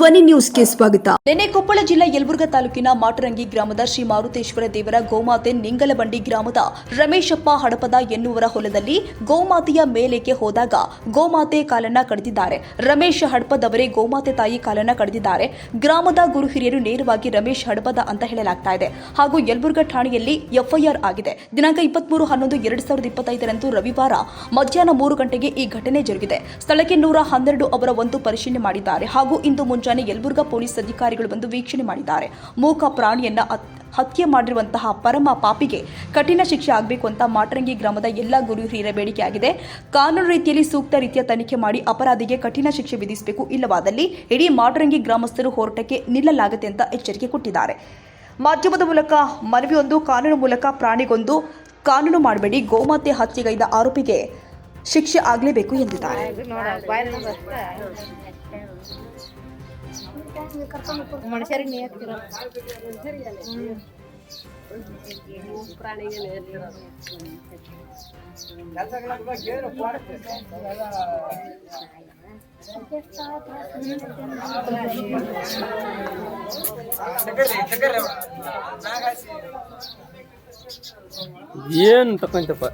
ಧ್ವನಿ ನ್ಯೂಸ್ಗೆ ಸ್ವಾಗತ. ನಿನ್ನೆ ಕೊಪ್ಪಳ ಜಿಲ್ಲೆ ಯಲಬುರ್ಗಾ ತಾಲೂಕಿನ ಮಾಟರಂಗಿ ಗ್ರಾಮದ ಶ್ರೀ ಮಾರುತೇಶ್ವರ ದೇವರ ಗೋಮಾತೆ ನಿಂಗಲಬಂಡಿ ಗ್ರಾಮದ ರಮೇಶಪ್ಪ ಹಡಪದ ಎನ್ನುವರ ಹೊಲದಲ್ಲಿ ಗೋಮಾತೆಯ ಮೇಲೆಗೆ ಹೋದಾಗ ಗೋಮಾತೆ ಕಾಲನ್ನ ಕಡಿದಿದ್ದಾರೆ. ರಮೇಶ್ ಹಡಪದವರೇ ಗೋಮಾತೆ ತಾಯಿ ಕಾಲನ್ನ ಕಡಿದಿದ್ದಾರೆ. ಗ್ರಾಮದ ಗುರು ಹಿರಿಯರು ನೇರವಾಗಿ ರಮೇಶ್ ಹಡಪದ ಅಂತ ಹೇಳಲಾಗ್ತಾ ಇದೆ. ಹಾಗೂ ಯಲಬುರ್ಗಾ ಠಾಣೆಯಲ್ಲಿ ಎಫ್ಐಆರ್ ಆಗಿದೆ. ದಿನಾಂಕ ಇಪ್ಪತ್ಮೂರು ಹನ್ನೊಂದು ಎರಡು ಸಾವಿರದ ಇಪ್ಪತ್ತೈದರಂದು ರವಿವಾರ ಮಧ್ಯಾಹ್ನ ಮೂರು ಗಂಟೆಗೆ ಈ ಘಟನೆ ಜರುಗಿದೆ. ಸ್ಥಳಕ್ಕೆ ನೂರ ಹನ್ನೆರಡು ಅವರ ಒಂದು ಪರಿಶೀಲನೆ ಮಾಡಿದ್ದಾರೆ. ಹಾಗೂ ಇಂದು ಮುಂಜಾನೆ ಯಲಬುರ್ಗಾ ಪೊಲೀಸ್ ಅಧಿಕಾರಿಗಳು ಬಂದು ವೀಕ್ಷಣೆ ಮಾಡಿದ್ದಾರೆ. ಮೂಕ ಪ್ರಾಣಿಯನ್ನ ಹತ್ಯೆ ಮಾಡಿರುವಂತಹ ಪರಮ ಪಾಪಿಗೆ ಕಠಿಣ ಶಿಕ್ಷೆ ಆಗಬೇಕು ಅಂತ ಮಾಟರಂಗಿ ಗ್ರಾಮದ ಎಲ್ಲ ಗುರು ಹಿರಿಯರ ಬೇಡಿಕೆಯಾಗಿದೆ ಕಾನೂನು ರೀತಿಯಲ್ಲಿ ಸೂಕ್ತ ರೀತಿಯ ತನಿಖೆ ಮಾಡಿ ಅಪರಾಧಿಗೆ ಕಠಿಣ ಶಿಕ್ಷೆ ವಿಧಿಸಬೇಕು. ಇಲ್ಲವಾದಲ್ಲಿ ಇಡೀ ಮಾಟರಂಗಿ ಗ್ರಾಮಸ್ಥರು ಹೋರಾಟಕ್ಕೆ ನಿಲ್ಲಲಾಗುತ್ತೆ ಅಂತ ಎಚ್ಚರಿಕೆ ಕೊಟ್ಟಿದ್ದಾರೆ. ಮಾಧ್ಯಮದ ಮೂಲಕ ಮನವಿಯೊಂದು, ಕಾನೂನು ಮೂಲಕ ಪ್ರಾಣಿಗೊಂದು, ಕಾನೂನು ಮಾಡಬೇಡಿ, ಗೋಮಾತೆ ಹತ್ಯೆಗೈದ ಆರೋಪಿಗೆ ಶಿಕ್ಷೆ ಆಗಲೇಬೇಕು ಎಂದಿದ್ದಾರೆ. ಮನುಷ್ಯರಿಗೆ ನೇತಿರ ಏನು ತಕೊಂತಪ್ಪ?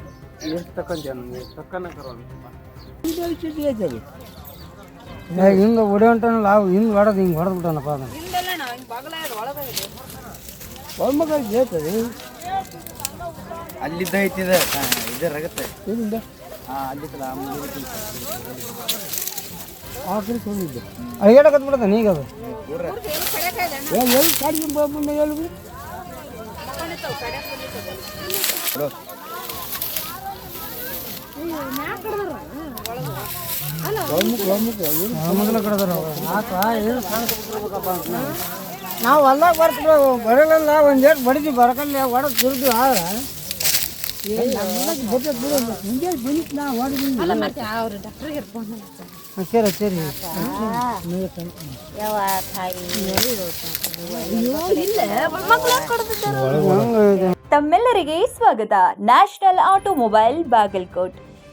ಎಷ್ಟು ತಕೊಂತ ತಕ್ಕನ ತಕ್ಕನ ಹಿಂಗೆ ಹೊಡೆಯಂಟನಲ್ಲ ಅವು ಹಿಂಗೆ ಹೊಡೆದು ಹಿಂಗೆ ಹೊಡೆದು ಬಿಟ್ಟನಪ್ಪ ಅದನ್ನು ಒಮ್ಮಗ ಹೇಳ್ತದೆ. ಅಲ್ಲಿದ್ದ ಐತಿದ ಇದರಾಗತ್ತೆ ಇಲ್ಲಿಂದ? ಹಾಂ ಅಲ್ಲಿದ್ದಲ್ಲ ಆ ಮುಂದೆ ಆ ಕಡೆ ಹೋಗಿದ್ದೆ ಅಯ್ಯಾಡಕತ್ ಬಿಡದ ಈಗ ಅದು. ಎಲ್ಲಿ ಕಾಡಿಗೆ ಬಂದ ಹೇಳಿ ನಾವು ಹೊಲ್ದಾಗ ಬರ್ತೀವಿ ಬರೋಣ ಒಂದು ಏಟ್ ಬಡಿದ್ವಿ ಬರಕಲ್ಲ ಹೊಡೆದು ತಿರುದು ಆದ್ರೆ ಸರಿ ಸರಿ. ತಮ್ಮೆಲ್ಲರಿಗೆ ಸ್ವಾಗತ ನ್ಯಾಷನಲ್ ಆಟೋಮೊಬೈಲ್ ಬಾಗಲ್ಕೋಟ್.